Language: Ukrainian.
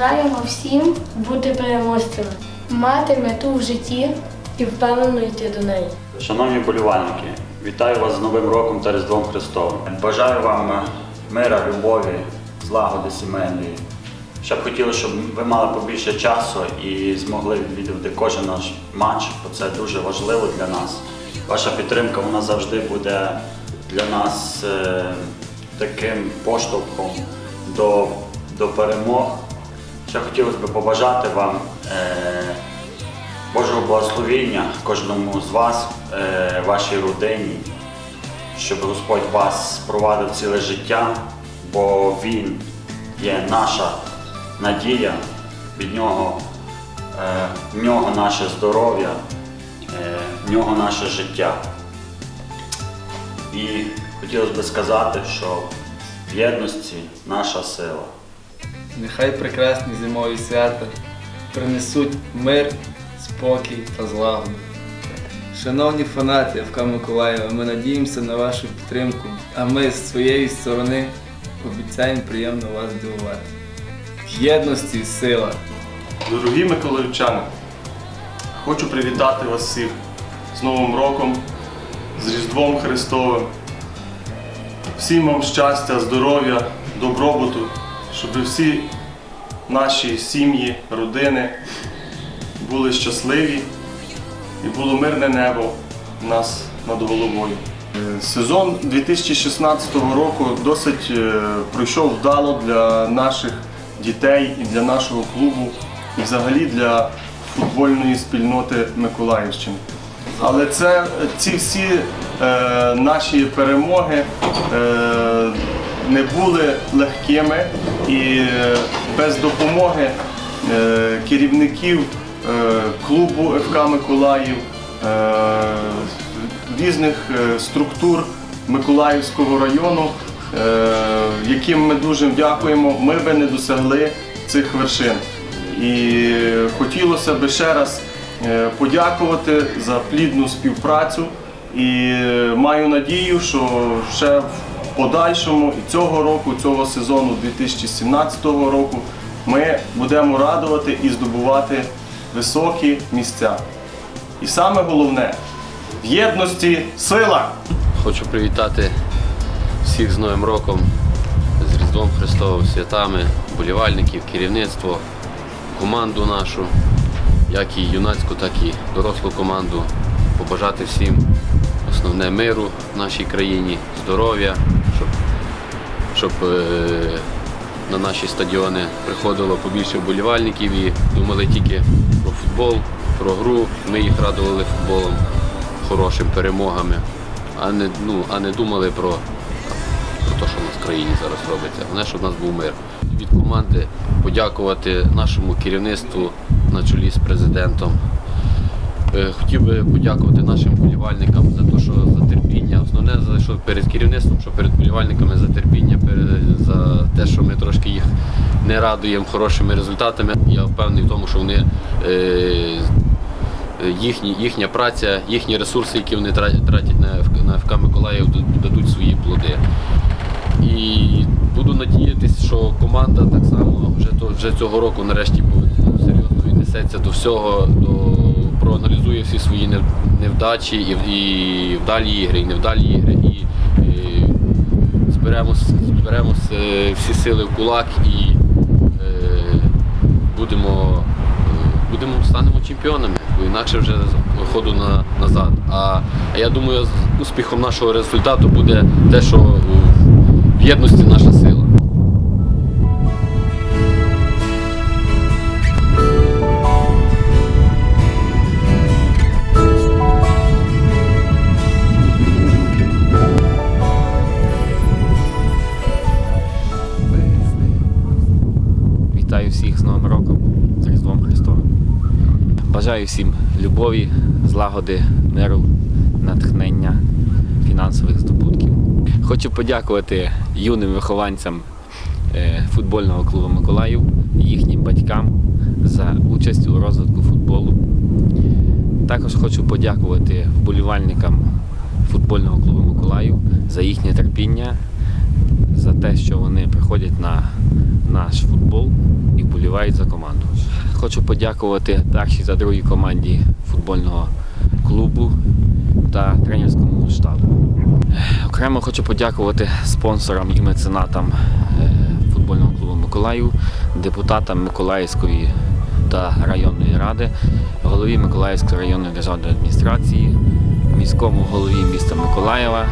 Бажаємо всім бути переможцями, мати мету в житті і впевнено йти до неї. Шановні болівальники, вітаю вас з Новим роком та Різдвом Христовим. Бажаю вам е, мира, любові, злагоди сімейної. Ще б хотілося, щоб ви мали побільше часу і змогли відвідувати кожен наш матч, бо це дуже важливо для нас. Ваша підтримка вона завжди буде для нас е, таким поштовхом до, до перемог. Ще хотілося б побажати вам е, Божого благословіння кожному з вас, е, вашій родині, щоб Господь вас провадив ціле життя, бо Він є наша надія, від нього, е, в нього наше здоров'я, в нього наше життя. І хотілося б сказати, що в єдності наша сила. Нехай прекрасні зимові свята принесуть мир, спокій та злагоду. Шановні фанати ФК Миколаєва, ми надіємося на вашу підтримку, а ми з своєї сторони обіцяємо приємно вас здивувати. Єдності сила! Дорогі миколаївчани, хочу привітати вас всіх з Новим роком, з Різдвом Христовим. Всім вам щастя, здоров'я, добробуту, щоб всі наші сім'ї, родини були щасливі і було мирне небо у нас над головою. Е, Сезон 2016 року досить е, пройшов вдало для наших дітей і для нашого клубу, і взагалі для футбольної спільноти Миколаївщини. Але це ці всі е, наші перемоги е, не були легкими і е, без допомоги е, керівників е, клубу ФК Миколаїв, різних структур Миколаївського району, яким ми дуже дякуємо, ми би не досягли цих вершин. І хотілося б ще раз подякувати за плідну співпрацю і маю надію, що ще в подальшому і цього року, цього сезону 2017 року ми будемо радувати і здобувати високі місця. І саме головне в єдності сила! Хочу привітати всіх з Новим роком, з Різдвом Христовим, святами, болівальників, керівництво, команду нашу, як і юнацьку, так і дорослу команду. Побажати всім основне миру в нашій країні, здоров'я, щоб, е, на наші стадіони приходило побільше вболівальників і думали тільки про футбол, про гру. Ми їх радували футболом, хорошим перемогами, а не, ну, а не думали про, про те, що в нас в країні зараз робиться. Головне, щоб в нас був мир. Від команди подякувати нашому керівництву на чолі з президентом. Е, Хотів би подякувати нашим болівальникам за те, що за терпіння. Основне за що перед керівництвом, що перед болівальниками за терпіння, за те, що ми трошки їх не радуємо хорошими результатами. Я впевнений в тому, що вони е, їхні, їхня праця, їхні ресурси, які вони тратять на, ФК- Миколаїв, дадуть свої плоди. І буду надіятися, що команда так само вже, вже цього року нарешті серйозно віднесеться до всього, до, проаналізує всі свої невдачі і, і вдалі ігри, і невдалі. Зберемо, зберемо е, всі сили в кулак і е, будемо, е, будемо станемо чемпіонами, бо інакше вже ходу на, назад. А, а я думаю, успіхом нашого результату буде те, що в єдності наша Бажаю всім любові, злагоди, миру, натхнення, фінансових здобутків. Хочу подякувати юним вихованцям е, футбольного клубу Миколаїв їхнім батькам за участь у розвитку футболу. Також хочу подякувати вболівальникам футбольного клубу Миколаїв за їхнє терпіння, за те, що вони приходять на наш футбол і вболівають за команду. Хочу подякувати першій та другій команді футбольного клубу та тренерському штабу. Окремо хочу подякувати спонсорам і меценатам е, футбольного клубу Миколаїв, депутатам Миколаївської та районної ради, голові Миколаївської районної державної адміністрації, міському голові міста Миколаєва,